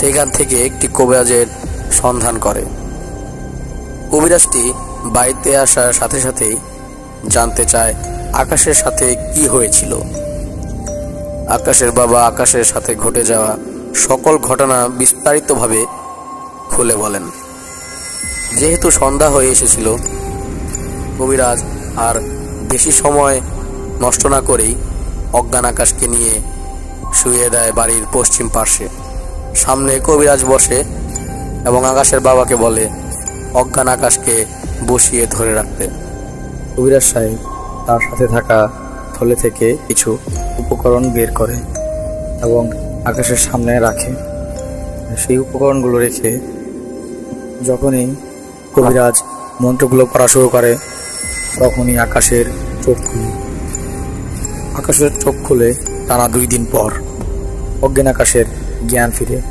সেখান থেকে একটি কবিরাজের সন্ধান করে। কবিরাজটি বাড়িতে আসার সাথে সাথেই জানতে চায় আকাশের সাথে কি হয়েছিল। আকাশের বাবা আকাশের সাথে ঘটে যাওয়া সকল ঘটনা বিস্তারিতভাবে খুলে বলেন। যেহেতু সন্ধ্যা হয়ে এসেছিল, কবিরাজ আর বেশি সময় নষ্ট না করেই অজ্ঞান আকাশকে নিয়ে শুয়ে দেয় বাড়ির পশ্চিম পার্শ্বে। সামনে কবিরাজ বসে এবং আকাশের বাবাকে বলে, অজ্ঞান আকাশকে বসিয়ে ধরে রাখতে। কবিরাজ সাহেব তার সাথে থাকা থলে থেকে কিছু উপকরণ বের করে এবং আকাশের সামনে রাখে। সেই উপকরণগুলো রেখে যখনই কবিরাজ মন্ত্রগুলো পড়া শুরু করে, তখনই আকাশের চোখ খুলে। আকাশের চোখ খুলে টানা দুই দিন পর অজ্ঞান আকাশের ज्ञान फिरे